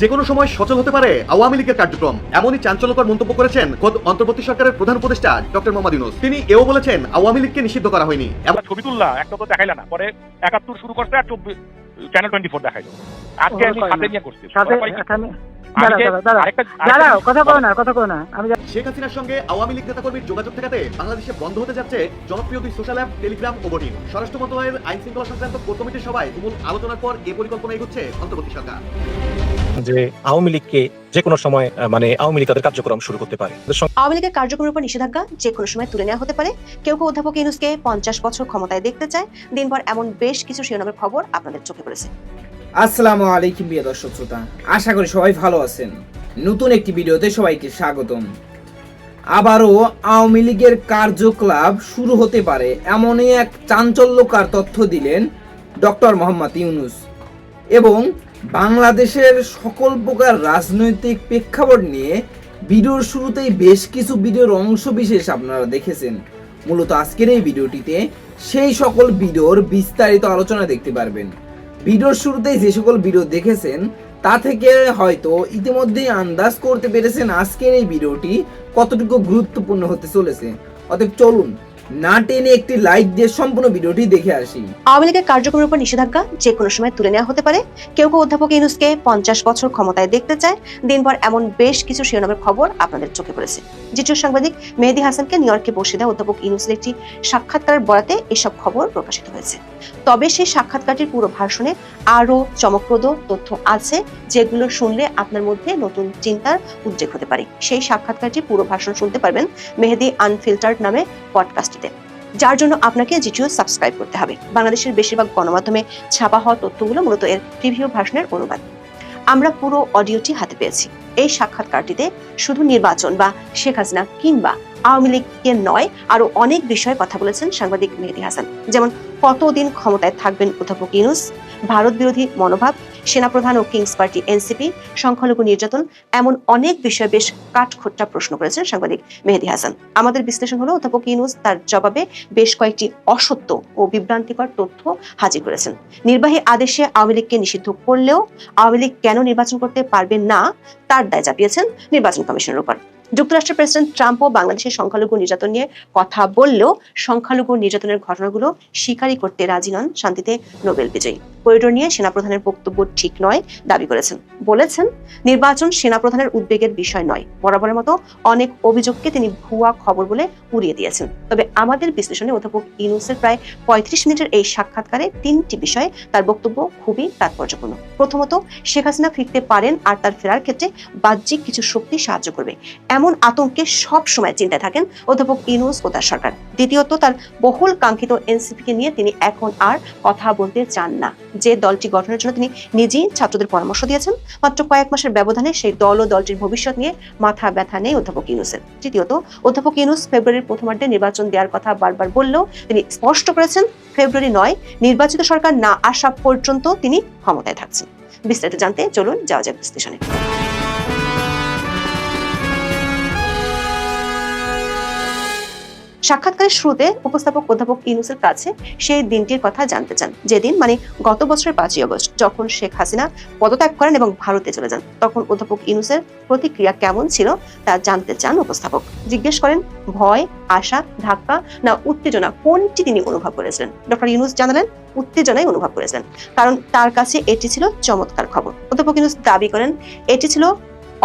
যে কোনো সময় সচল হতে পারে আওয়ামী লীগের কার্যক্রম। এমনই চাঞ্চল্যকর মন্তব্য করেছেন খোদ অন্তর্বর্তী সরকারের প্রধান উপদেষ্টা ডক্টর মোহাম্মদ ইউনুস। তিনি এও বলেছেন আওয়ামী লীগকে নিষিদ্ধ করা হয়নি। ছবি তুললা একটা তো দেখাইলা না। পরে একাত্তর শুরু করছে আর চব্বিশ চ্যানেল টোয়েন্টি ফোর দেখাইলো। আজকে আমি সাথে নিয়ে করছি। শেখ হাসিনার সঙ্গে আওয়ামী লীগ নেতাকর্মীর যোগাযোগ ঠেকাতে বাংলাদেশে বন্ধ হতে যাচ্ছে জনপ্রিয় দুই সোশ্যাল অ্যাপ টেলিগ্রাম ও বটিন স্বরাষ্ট্র মন্ত্রণালয়ের আইন শৃঙ্খলা সংক্রান্ত কোর কমিটির সভায় তুমুল আলোচনার পর এ পরিকল্পনা এগুচ্ছে অন্তর্বর্তী সরকার। যে আওয়ামী লীগকে যে কোনো সময় মানে আওয়ামী লীগ তাদের কার্যক্রম শুরু করতে পারে। আওয়ামী লীগের কার্যক্রমের উপর নিষেধাজ্ঞা যে কোনো সময় তুলে নেওয়া হতে পারে। কেউ কেউ অধ্যাপক ইউনুসকে পঞ্চাশ বছর ক্ষমতায় দেখতে চায়। দিনভর এমন বেশ কিছু শিরোনামের খবর আপনাদের চোখে পড়েছে। আসসালামু আলাইকুম প্রিয় দর্শক শ্রোতা। আশা করি সবাই ভালো আছেন। নতুন একটি ভিডিওতে সবাইকে স্বাগতম। আবারও আওয়ামী লীগের কার্যকলাপ শুরু হতে পারে এমনই এক চাঞ্চল্যকার তথ্য দিলেন ডক্টর মোহাম্মদ ইউনুস। এবং বাংলাদেশের সকল প্রকার রাজনৈতিক প্রেক্ষাপট নিয়ে ভিডিওর শুরুতেই বেশ কিছু ভিডিওর অংশ বিশেষ আপনারা দেখেছেন। মূলত আজকের এই ভিডিওটিতে সেই সকল ভিডিওর বিস্তারিত আলোচনা দেখতে পারবেন। ভিডিওর শুরুতেই যে সকল ভিডিও দেখেছেন, তা থেকে হয়তো ইতিমধ্যেই আন্দাজ করতে পেরেছেন আজকের এই ভিডিওটি কতটুকু গুরুত্বপূর্ণ হতে চলেছে। অতএব চলুন না টেনে একটি লাইক দিয়ে সম্পূর্ণ ভিডিওটি দেখে আসি। আওয়ামী লীগের কার্যক্রমের উপর নিষেধাজ্ঞা যে কোনো সময় তুলে নেওয়া হতে পারে। কেউ কেউ অধ্যাপক পঞ্চাশ বছর ক্ষমতায় দেখতে চায়। দিনভর এমন বেশ কিছু শিরোনামের খবর আপনাদের চোখে পড়েছে। সাংবাদিক মেহেদি হাসানকে নিউ ইয়র্কে বসে দেওয়া অধ্যাপক একটি সাক্ষাৎকারের বরাতে এসব খবর প্রকাশিত হয়েছে। তবে সেই সাক্ষাৎকারটির পুরো ভাষণে আরও চমকপ্রদ তথ্য আছে, যেগুলো শুনলে আপনার মধ্যে নতুন চিন্তার উদ্রেক হতে পারে। সেই সাক্ষাৎকারটি পুরো ভাষণ শুনতে পারবেন মেহেদি আনফিল্টার্ড নামে পডকাস্টটিতে যার জন্য আপনাকে জিটিও সাবস্ক্রাইব করতে হবে। বাংলাদেশের বেশিরভাগ গণমাধ্যমে ছাপা হওয়া তথ্যগুলো মূলত এর প্রিভিউ ভাষণের অনুবাদ। আমরা পুরো অডিওটি হাতে পেয়েছি। এই সাক্ষাৎকারটিতে শুধু নির্বাচন বা শেখ হাসিনা কিংবা আওয়ামী লীগকে নয়, আরও অনেক বিষয়ে কথা বলেছেন সাংবাদিক মেহেদি হাসান। যেমন, কতদিন ক্ষমতায় থাকবেন অধ্যাপক ইউনুস? ভারত বিরোধী মনোভাব, সেনাপ্রধান ও কিংস পার্টি এনসিপি, সংখ্যালঘু নির্যাতন, এমন অনেক বিষয়ে বেশ কাঠখোট্টা প্রশ্ন করেছেন সাংবাদিক মেহেদি হাসান। আমাদের বিশ্লেষণ হলো, অধ্যাপক ইউনুস তার জবাবে বেশ কয়েকটি অসত্য ও বিভ্রান্তিকর তথ্য হাজির করেছেন। নির্বাহী আদেশে আওয়ামী লীগকে নিষিদ্ধ করলেও আওয়ামী লীগ কেন নির্বাচন করতে পারবে না, তার দায় চাপিয়েছেন নির্বাচন কমিশনের উপর। যুক্তরাষ্ট্রের প্রেসিডেন্ট ট্রাম্পও বাংলাদেশের সংখ্যালঘু নির্যাতন নিয়ে কথা বললেও সংখ্যালঘু নির্যাতনের ঘটনাগুলো স্বীকারই করতে রাজি নন শান্তিতে নোবেল বিজয়ী। করিডোর নিয়ে সেনাপ্রধানের বক্তব্য ঠিক নয়, দাবি করেছেন। বলেছেন, নির্বাচন সেনাপ্রধানের উদ্বেগের বিষয় নয়। বরাবরের মতো অনেক অভিযোগকে তিনি ভুয়া খবর বলে উড়িয়ে দিয়েছেন। তবে আমাদের বিশ্লেষণে অধ্যাপক ইউনুসের প্রায় পঁয়ত্রিশ মিনিটের এই সাক্ষাৎকারে তিনটি বিষয়ে তার বক্তব্য খুবই তাৎপর্যপূর্ণ। প্রথমত, শেখ হাসিনা ফিরতে পারেন আর তার ফেরার ক্ষেত্রে বাহ্যিক কিছু শক্তি সাহায্য করবে। এমন আতঙ্কে সব সময় চিন্তায় থাকেন অধ্যাপক ইউনুস ও তার সরকার। দ্বিতীয়ত, তার বহুল কাঙ্ক্ষিত এনসিপিকে নিয়ে তিনি এখন আর কথা বলতে চান না। যে দলটি গঠনের জন্য তিনি নিজেই ছাত্রদের পরামর্শ দিয়েছেন, মাত্র কয়েক মাসের ব্যবধানে সেই দল ও দলটির ভবিষ্যৎ নিয়ে মাথা ব্যথা নেই অধ্যাপক ইউনুসের তৃতীয়ত, অধ্যাপক ইউনুস ফেব্রুয়ারির প্রথমার্ধে নির্বাচন দেওয়ার কথা বারবার বললেও তিনি স্পষ্ট করেছেন, ফেব্রুয়ারি নয়, নির্বাচিত সরকার না আসা পর্যন্ত তিনি ক্ষমতায় থাকছেন। বিস্তারিত জানতে চলুন যাওয়া যাক বিশ্লেষণে। সাক্ষাৎকারের শুরুতে উপস্থাপক অধ্যাপক ইউনুসের কাছে সেই দিনটির কথা জানতে চান। যেদিন মানে গত বছরের পাঁচই আগস্ট, যখন শেখ হাসিনা পদত্যাগ করেন এবং ভারতে চলে যান, তখন অধ্যাপক ইউনুসের প্রতিক্রিয়া কেমন ছিল তা জানতে চান উপস্থাপক। জিজ্ঞেস করেন, ভয়, আশা, ধাক্কা না উত্তেজনা কোনটি তিনি অনুভব করেছিলেন? ডক্টর ইউনুস জানালেন, উত্তেজনাই অনুভব করেছিলেন, কারণ তার কাছে এটি ছিল চমৎকার খবর। অধ্যাপক ইউনুস দাবি করেন, এটি ছিল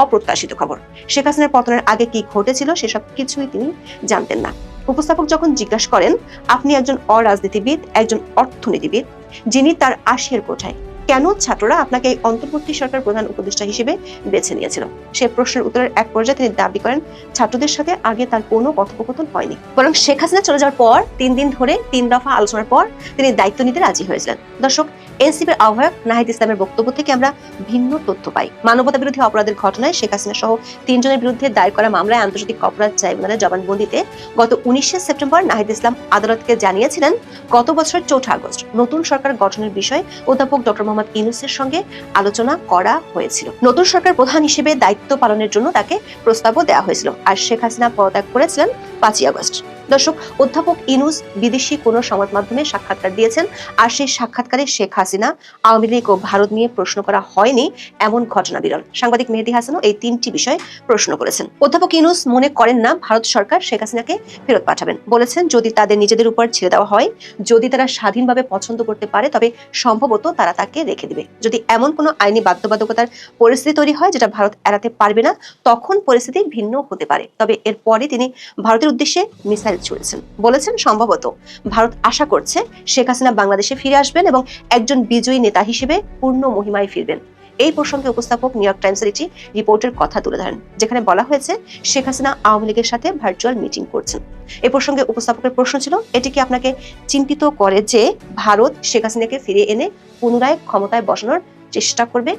অপ্রত্যাশিত খবর। শেখ হাসিনার পতনের আগে কি ঘটেছিল সেসব কিছুই তিনি জানতেন না। উপস্থাপক যখন জিজ্ঞাসা করেন আপনি একজন অরাজনীতিবিদ একজন অর্থনীতিবিদ? যিনি তার আশির কোঠায়। কেন ছাত্ররা আপনাকে অন্তর্বর্তী সরকার প্রধান উপদেষ্টা হিসেবে বেছে নিয়েছিল? সে প্রশ্নের উত্তরের এক পর্যায়ে তিনি দাবি করেন, ছাত্রদের সাথে আগে তার কোনো কথোপকথন হয়নি। বরং শেখ হাসিনা চলে যাওয়ার পর, তিন দিন ধরে তিন দফা আলোচনার পর তিনি দায়িত্ব নিতে রাজি হয়েছিলেন। দর্শক, এনসিপির আহ্বায়ক নাহিদ ইসলামের বক্তব্য থেকে আমরা ভিন্ন তথ্য পাই। মানবতা বিরোধী অপরাধের ঘটনায় শেখ হাসিনা সহ তিনজনের বিরুদ্ধে দায়ের করা মামলায় আন্তর্জাতিক অপরাধ ট্রাইব্যুনালের জবানবন্দিতে গত উনিশে সেপ্টেম্বর নাহিদ ইসলাম আদালতকে জানিয়েছিলেন, গত বছর চৌঠা আগস্ট নতুন সরকার গঠনের বিষয়ে অধ্যাপক ডক্টর ইউনুসের সঙ্গে আলোচনা করা হয়েছিল। নতুন সরকার প্রধান হিসেবে দায়িত্ব পালনের জন্য তাকে প্রস্তাবও দেওয়া হয়েছিল। আর শেখ হাসিনা পদত্যাগ করেছিলেন পাঁচই আগস্ট। দর্শক, অধ্যাপক ইনুস বিদেশি কোনো সংবাদ মাধ্যমে সাক্ষাৎকার দিয়েছেন আর সেই সাক্ষাৎকারে শেখ হাসিনা আওয়ামী লীগ ও ভারত নিয়ে প্রশ্ন করা হয়নি এমন ঘটনা বিরল। সাংবাদিক মেহেদি হাসানও এই তিনটি বিষয়ে প্রশ্ন করেছেন। অধ্যাপক ইনুস মনে করেন না ভারত সরকার শেখ হাসিনাকে ফেরত পাঠাবেন। বলেছেন, যদি তাদের নিজেদের উপর ছেড়ে দেওয়া হয়, যদি তারা স্বাধীনভাবে পছন্দ করতে পারে, তবে সম্ভবত তারা তাকে রেখে দিবে। যদি এমন কোনো আইনি বাধ্যবাধকতার পরিস্থিতি তৈরি হয় যেটা ভারত এড়াতে পারবে না, তখন পরিস্থিতি ভিন্ন হতে পারে। তবে এরপরে তিনি ভারতের উদ্দেশ্যে মিসাইল ছুড়েছেন বলেছেন সম্ভবত ভারত আশা করছে শেখ হাসিনা বাংলাদেশে ফিরে আসবেন এবং একজন বিজয়ী নেতা হিসেবে পূর্ণ মহিমায় ফিরবেন। এই প্রসঙ্গে উপস্থাপক নিউ ইয়র্ক টাইমসের একটি রিপোর্টের কথা তুলে ধরেন, যেখানে বলা হয়েছে শেখ হাসিনা আওয়ামী লীগের সাথে ভার্চুয়াল মিটিং করছেন। এই প্রসঙ্গে উপস্থাপকের প্রশ্ন ছিল, এটি কি আপনাকে চিন্তিত করে যে ভারত শেখ হাসিনাকে ফিরিয়ে এনে পুনরায় ক্ষমতায় বসানোর চেষ্টা করবে?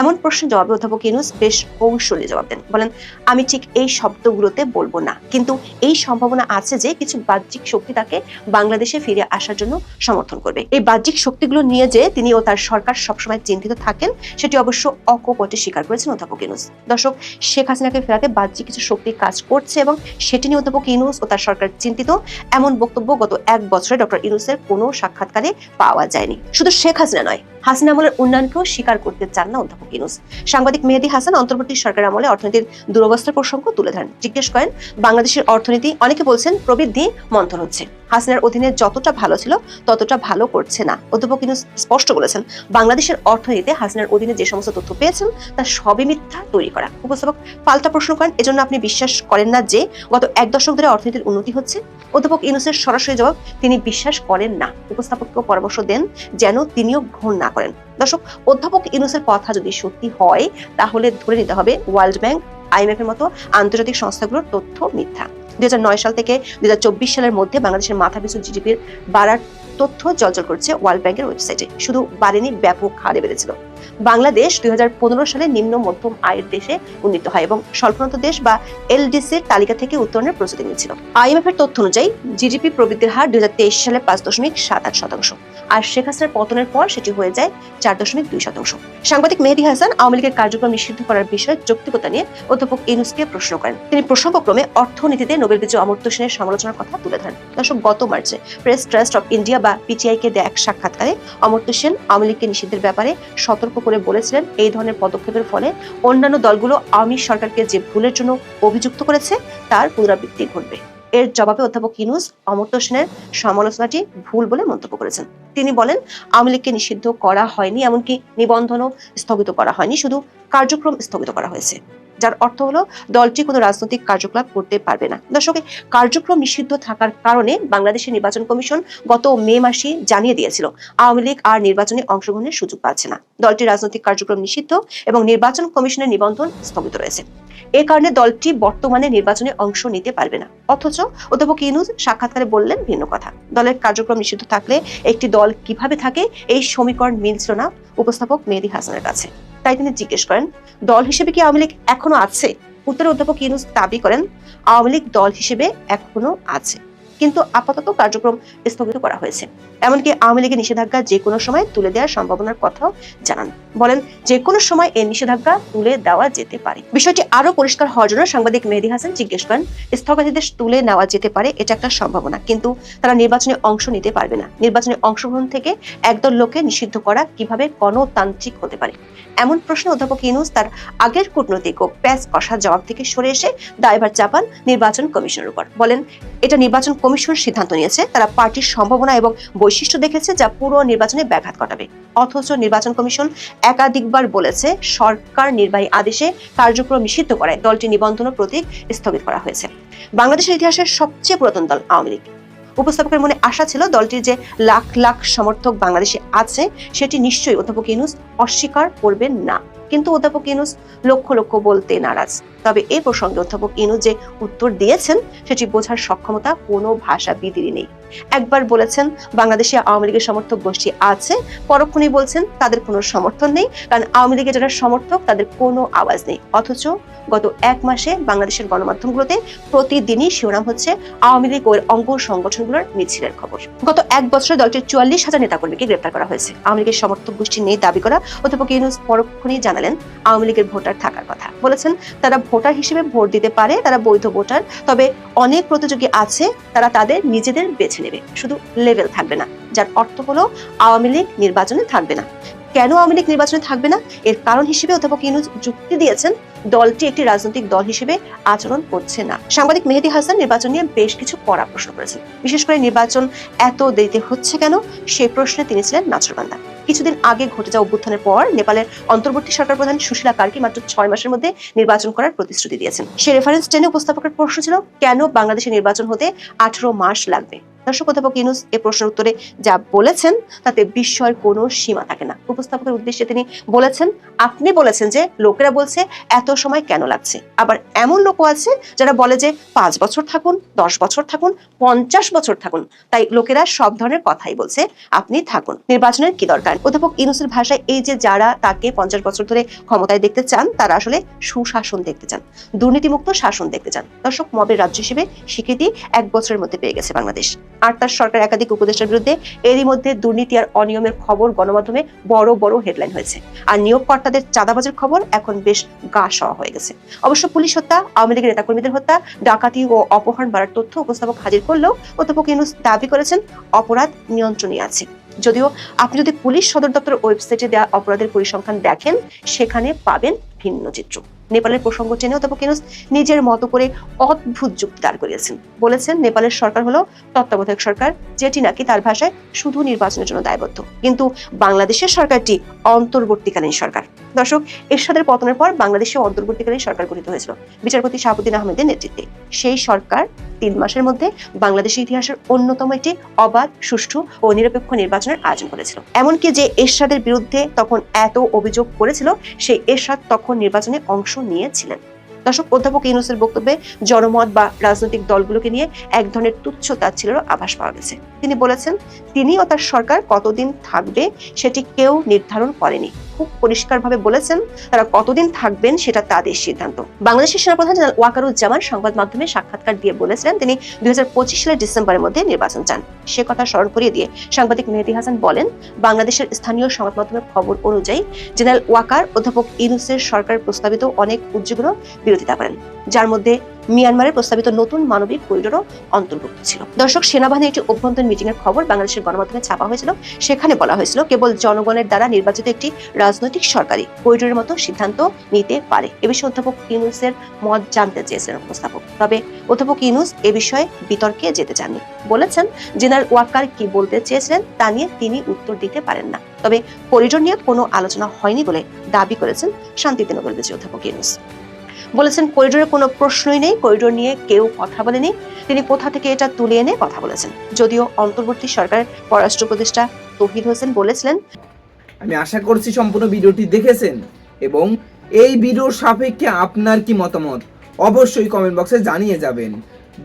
এমন প্রশ্নের জবাবে অধ্যাপক ইউনুস বেশ কৌশলী জবাব দেন। বলেন, আমি ঠিক এই শব্দগুলোতে বলব না। কিন্তু এই সম্ভাবনা আছে যে কিছু বাহ্যিক শক্তি তাকে বাংলাদেশে ফিরে আসার জন্য সমর্থন করবে। এই বাহ্যিক শক্তিগুলো নিয়ে যে তিনি ও তার সরকার সবসময় চিন্তিত থাকেন, সেটি অবশ্য অকপটে স্বীকার করেছেন অধ্যাপক ইউনুস। দর্শক, শেখ হাসিনাকে ফেরাতে বাহ্যিক কিছু শক্তি কাজ করছে এবং সেটি নিয়ে অধ্যাপক ইউনুস ও তার সরকার চিন্তিত। এমন বক্তব্য গত এক বছরে ডক্টর ইউনুসের কোনো সাক্ষাৎকারে পাওয়া যায়নি। শুধু শেখ হাসিনা নয়, হাসিনা আমলের উন্নয়নকেও স্বীকার করতে চান না অধ্যাপক সাংবাদিক হাসান অন্তর্বর্তী সরকার আমলে অর্থনীতির প্রসঙ্গ তুলে ধরেন। জিজ্ঞেস করেন, বাংলাদেশের অর্থনীতি, অনেকে বলছেন প্রবৃদ্ধি মন্থর হচ্ছে। অধীনে যতটা ভালো ছিল, ততটা ভালো করছে না। অধ্যাপক স্পষ্ট বলেছেন, বাংলাদেশের অর্থনীতিতে অধীনে যে সমস্ত তথ্য পেয়েছেন, তা সবই মিথ্যা তৈরি করা। উপস্থাপক পাল্টা প্রশ্ন করেন, এজন্য আপনি বিশ্বাস করেন না যে গত এক দশক ধরে অর্থনীতির উন্নতি হচ্ছে? অধ্যাপক ইউনুসের সরাসরি জবাব, তিনি বিশ্বাস করেন না। উপস্থাপককে পরামর্শ দেন যেন তিনিও গ্রহণ না করেন। দর্শক, অধ্যাপক ইউনুসের কথা যদি সত্যি হয়, তাহলে ধরে নিতে হবে ওয়ার্ল্ড ব্যাংক, আইএমএফ এর মতো আন্তর্জাতিক সংস্থাগুলোর তথ্য মিথ্যা। দুই হাজার নয় সাল থেকে দুই হাজার চব্বিশ সালের মধ্যে বাংলাদেশের মাথাপিছু জিডিপির বাড়ার তথ্য জলজল করছে ওয়ার্ল্ড ব্যাংকের ওয়েবসাইটে। শুধু বাড়েনি, ব্যাপক হারে বেড়েছিল। বাংলাদেশ দুই হাজার পনেরো সালে নিম্ন মধ্যম আয়ের দেশে উন্নীত হয় এবং স্বল্পোন্নত দেশ বা এলডিসির তালিকা থেকে উত্তরণের প্রস্তুতি নিচ্ছিল আইএমএফ এর তথ্য অনুযায়ী, জিডিপি প্রবৃদ্ধির হার দুই সালে পাঁচ দশমিক সাত আট শতাংশ আর শেখ হাসিনার পতনের পর সেটি হয়ে যায় চার দশমিক দুই শতাংশ। সাংবাদিক মেহেদি হাসান আওয়ামী লীগের কার্যক্রম নিষিদ্ধ করার বিষয়ে যৌক্তিকতা নিয়ে অধ্যাপক ইউনুসকে প্রশ্ন করেন। তিনি প্রসঙ্গক্রমে অর্থনীতিতে নোবেল বিজয়ী অমর্ত্য সেনের সমালোচনার কথা তুলে ধরেন। দর্শক, গত মার্চে Press Trust of India PTI PTI কে দেয়া এক সাক্ষাৎকারে অমর্ত্য সেন আওয়ামী লীগকে নিষিদ্ধের ব্যাপারে সতর্ক করে বলেছিলেন এই ধরনের পদক্ষেপের ফলে অন্যান্য দলগুলো আওয়ামী সরকারকে যে ভুলের জন্য অভিযুক্ত করেছে, তার পুনরাবৃত্তি ঘটবে। এর জবাবে অধ্যাপক ইনুস অমর্ত্য সেনের সমালোচনাটি ভুল বলে মন্তব্য করেছেন। তিনি বলেন, আওয়ামী লীগকে নিষিদ্ধ করা হয়নি, এমনকি নিবন্ধনও স্থগিত করা হয়নি, শুধু কার্যক্রম স্থগিত করা হয়েছে। যার অর্থ হলো দলটি কোনো রাজনৈতিক কার্যকলাপ করতে পারবে না। দর্শক কার্যক্রম নিষিদ্ধ থাকার কারণে বাংলাদেশের নির্বাচন কমিশন গত মে মাসে জানিয়ে দিয়েছিল, আওয়ামী লীগ আর নির্বাচনে অংশগ্রহণের সুযোগ পাচ্ছে না। দলটির রাজনৈতিক কার্যক্রম নিষিদ্ধ এবং নির্বাচন কমিশনের নিবন্ধন স্থগিত রয়েছে। এ কারণে দলটি বর্তমানে নির্বাচনে অংশ নিতে পারবে না। অথচ অধ্যাপক ইনুজ সাক্ষাৎকারে বললেন ভিন্ন কথা। দলের কার্যক্রম নিষিদ্ধ থাকলে একটি দল কীভাবে থাকে, এই সমীকরণ মিলছিল না উপস্থাপক মেহেদি হাসানের কাছে। তাই তিনি জিজ্ঞেস করেন, দল হিসেবে কি আওয়ামী লীগ এখনও আছে? উত্তরে অধ্যাপক ইউনুস দাবি করেন, আওয়ামী লীগ দল হিসেবে এখনও আছে। কিন্তু আপাতত কার্যক্রম স্থগিত করা হয়েছে। এমনকি আওয়ামী লীগের নিষেধাজ্ঞা যে কোনো সময় তুলে দেওয়ার সম্ভাবনার কথাও জানান। বলেন, যে কোনো সময় এই নিষেধাজ্ঞা তুলে দেওয়া যেতে পারে। বিষয়টি আরও পরিষ্কার হওয়ার জন্য সাংবাদিক মেহেদি হাসান জিজ্ঞেস করেন, স্থগিতাদেশ তুলে নেওয়া যেতে পারে এটা একটা সম্ভাবনা, কিন্তু তারা নির্বাচনে অংশ নিতে পারবে না। নির্বাচনে অংশগ্রহণ থেকে একদল লোককে নিষিদ্ধ করা কীভাবে গণতান্ত্রিক হতে পারে? এমন প্রশ্নে অধ্যাপক ইনুস তার আগের কূটনৈতিক ও প্যাচ কষা জবাব থেকে সরে এসে দায়ভার চাপান নির্বাচন কমিশনের উপর। বলেন, এটা নির্বাচন কমিশন সিদ্ধান্ত নিয়েছে। তারা পার্টির সম্ভাবনা এবং বৈশিষ্ট্য দেখেছে যা পুরো নির্বাচনে ব্যাঘাত ঘটাবে। অথচ নির্বাচন কমিশন একাধিকবার বলেছে, সরকার নির্বাহী আদেশে কার্যক্রম নিষিদ্ধ করায় দলটি নিবন্ধন প্রতীক স্থগিত করা হয়েছে। বাংলাদেশের ইতিহাসের সবচেয়ে পুরাতন দল আওয়ামী লীগ। উপস্থাপকের মনে আশা ছিল দলটির যে লাখ লাখ সমর্থক বাংলাদেশে আছে, সেটি নিশ্চয়ই অধ্যাপক ইনুস অস্বীকার করবেন না। কিন্তু অধ্যাপক ইনুস লক্ষ লক্ষ বলতে নারাজ। তবে এ প্রসঙ্গে অধ্যাপক ইনুস যে উত্তর দিয়েছেন, সেটি বোঝার সক্ষমতা কোনো ভাষাবিদেরই নেই। একবার বলেছেন বাংলাদেশে আওয়ামী লীগের সমর্থক গোষ্ঠী আছে। পরক্ষণেই বলছেন তাদের কোনো সমর্থন নেই, কারণ আওয়ামী লীগের যারা সমর্থক, তাদের কোনো আওয়াজ নেই। অথচ গত এক মাসে বাংলাদেশের গণমাধ্যমগুলোতে প্রতিদিনই শিরোনাম হচ্ছে আওয়ামী লীগ ও এর অঙ্গ সংগঠনগুলোর মিছিলের খবর। গত এক বছরে দলটির চুয়াল্লিশ হাজার নেতাকর্মীকে গ্রেপ্তার করা হয়েছে। আওয়ামী লীগের সমর্থক গোষ্ঠী নেই দাবি করা, অধ্যাপক ইউনুস পরক্ষণেই জানালেন আওয়ামী লীগের ভোটার থাকার কথা। বলেছেন তারা ভোটার হিসেবে ভোট দিতে পারে, তারা বৈধ ভোটার, তবে অনেক প্রতিযোগী আছে, তারা তাদের নিজেদের বেছে নেবে। শুধু লেভেল থাকবে না, যার অর্থ হলো আওয়ামী লীগ নির্বাচনে থাকবে না। কেন আওয়ামী লীগ নির্বাচনে থাকবে না? এর কারণ হিসেবে অধ্যাপক ইউনুস যুক্তি দিয়েছেন, দলটি একটি রাজনৈতিক দল হিসেবে আচরণ করছে না। সাংবাদিক মেহেদি হাসান নির্বাচন নিয়ে বেশ কিছু কড়া প্রশ্ন করেছেন। বিশেষ করে নির্বাচন এত দেরিতে হচ্ছে কেন? সেই প্রশ্নে তিনি ছিলেন নাচরবান্দা কিছুদিন আগে ঘটে যাওয়া অভ্যুত্থানের পর নেপালের অন্তর্বর্তী সরকার প্রধান সুশীলা কার্কি মাত্র ছয় মাসের মধ্যে নির্বাচন করার প্রতিশ্রুতি দিয়েছেন। সে রেফারেন্স টেনে উপস্থাপকের প্রশ্ন ছিল, কেন বাংলাদেশে নির্বাচন হতে আঠারো মাস লাগবে? দর্শক অধ্যাপক ইউনুস এ প্রশ্নের উত্তরে যা বলেছেন তাতে বিস্ময়ের কোনো সীমা থাকে না। উপস্থাপকের উদ্দেশ্যে তিনি বলেছেন, আপনি বলেছেন যে লোকেরা বলছে এত সময় কেন লাগছে। আবার এমন লোকও আছে যারা বলে যে পাঁচ বছর থাকুন, দশ বছর থাকুন, পঞ্চাশ বছর থাকুন। তাই লোকেরা সব ধরনের কথাই বলছে। আপনি থাকুন। নির্বাচনের কি দরকার? অধ্যাপক ইনুসের ভাষায় এই যে যারা তাকে পঞ্চাশ বছর ধরে ক্ষমতায় দেখতে চান, তারা আসলে সুশাসন দেখতে চান, দুর্নীতিমুক্ত শাসন দেখতে চান। দর্শক, মবের রাজ্য হিসেবে স্বীকৃতি এক বছরের মধ্যে পেয়ে গেছে বাংলাদেশ। আর তার সরকার একাধিক উপদেষ্টার বিরুদ্ধে এরই মধ্যে দুর্নীতি আর অনিয়মের খবর গণমাধ্যমে বড় বড় হেডলাইন হয়েছে। আর নিয়োগকর্তাদের চাঁদাবাজের খবর এখন বেশ গা সওয়া হয়ে গেছে। অবশ্য পুলিশ হত্যা, আওয়ামী লীগের নেতাকর্মীদের হত্যা, ডাকাতি ও অপহরণ বাড়ার তথ্য উপস্থাপক হাজির করলেও অধ্যাপক ইউনুস দাবি করেছেন অপরাধ নিয়ন্ত্রণে আছে। যদিও আপনি যদি পুলিশ সদর দপ্তর ওয়েবসাইটে দেওয়া অপরাধের পরিসংখ্যান দেখেন, সেখানে পাবেন ভিন্ন চিত্র। নেপালের প্রসঙ্গ টেনে অধ্যাপক ইউনুস নিজের মতো করে অদ্ভুত যুক্তি দাঁড় করিয়েছেন। বলেছেন, নেপালের সরকার হলো তত্ত্বাবধায়ক সরকার, যেটি নাকি তার ভাষায় শুধু নির্বাচনের জন্য দায়বদ্ধ। কিন্তু বাংলাদেশের সরকারটি অন্তর্বর্তীকালীন সরকার। দর্শক, এরশাদের পতনের পর বাংলাদেশে অন্তর্বর্তীকালীন সরকার গঠিত হয়েছিল বিচারপতি শাহাবুদ্দিন আহমেদের নেতৃত্বে। সেই সরকার তিন মাসের মধ্যে বাংলাদেশের ইতিহাসের অন্যতম একটি অবাধ, সুষ্ঠু ও নিরপেক্ষ নির্বাচনের আয়োজন করেছিল। এমনকি যে এরশাদের বিরুদ্ধে তখন এত অভিযোগ করেছিল, সেই এরশাদ তখন নির্বাচনে অংশ নিয়েছিলেন। দর্শক, অধ্যাপক ইউনুসের বক্তব্যে জনমত বা রাজনৈতিক দলগুলোকে নিয়ে এক ধরনের তুচ্ছ তাচ্ছিল্যের আভাস পাওয়া গেছে। তিনি বলেছেন তিনি ও তার সরকার কতদিন থাকবে সেটি কেউ নির্ধারণ করেনি। খুব পরিষ্কারভাবে বলেছেন তারা কতদিন থাকবেন সেটা তাদের সিদ্ধান্ত। বাংলাদেশের সেনাপ্রধান জেনারেল ওয়াকারুজ্জামান সংবাদ মাধ্যমে সাক্ষাৎকার দিয়ে বলেছিলেন তিনি দুই হাজার পঁচিশ সালের ডিসেম্বরের মধ্যে নির্বাচন চান। সে কথা স্মরণ করিয়ে দিয়ে সাংবাদিক মেহেদি হাসান বলেন, বাংলাদেশের স্থানীয় সংবাদ মাধ্যমের খবর অনুযায়ী জেনারেল ওয়াকার অধ্যাপক ইনুসের সরকার প্রস্তাবিত অনেক উদ্যোগেরও বিরোধিতা করেন। যার মধ্যে মিয়ানমারের প্রস্তাবিত নতুন মানবিক করিডোরও অন্তর্ভুক্ত ছিল। দর্শক, সেনাবাহিনীর একটি অভ্যন্তরীণ মিটিং এর খবর বাংলাদেশের গণমাধ্যমে ছাপা হয়েছিল। সেখানে বলা হয়েছিল, কেবল জনগণের দ্বারা নির্বাচিত একটি রাজনৈতিক সরকারি করিডোরের মতো সিদ্ধান্ত নিতে পারে। এ বিষয়ে অধ্যাপক ইউনুসের মত জানতে চেয়েছিলেন উপস্থাপক। তবে অধ্যাপক ইউনুস এ বিষয়ে বিতর্কে যেতে চাননি। বলেছেন, জেনারেল ওয়াকার কি বলতে চেয়েছিলেন তা নিয়ে তিনি উত্তর দিতে পারেন না। তবে করিডোর নিয়ে কোনো আলোচনা হয়নি বলে দাবি করেছেন শান্তিতে নোবেল বিজয়ী অধ্যাপক ইউনুস। বলেছেন করিডোরের কোনো প্রশ্নই নেই, করিডোর নিয়ে কেউ কথা বলেনি। তিনি কোথা থেকে এটা তুলে এনে কথা বলেছেন? যদিও অন্তর্বর্তী সরকারের পররাষ্ট্র উপদেষ্টা তহিদ হোসেন বলেছিলেন, আমি আশা করছি সম্পূর্ণ ভিডিওটি দেখেছেন এবং এই ভিডিওর সাপেক্ষে আপনার কি মতামত? অবশ্যই কমেন্ট বক্সে জানিয়ে যাবেন।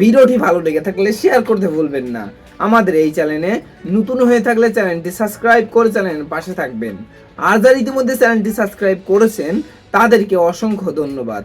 ভিডিওটি ভালো লেগে থাকলে শেয়ার করতে ভুলবেন না। আমাদের এই চ্যানেলে নতুন হয়ে থাকলে চ্যানেলটি সাবস্ক্রাইব করে চ্যানেলের পাশে থাকবেন। আর যারা ইতিমধ্যে চ্যানেলটি সাবস্ক্রাইব করেছেন, তাদেরকে অসংখ্য ধন্যবাদ।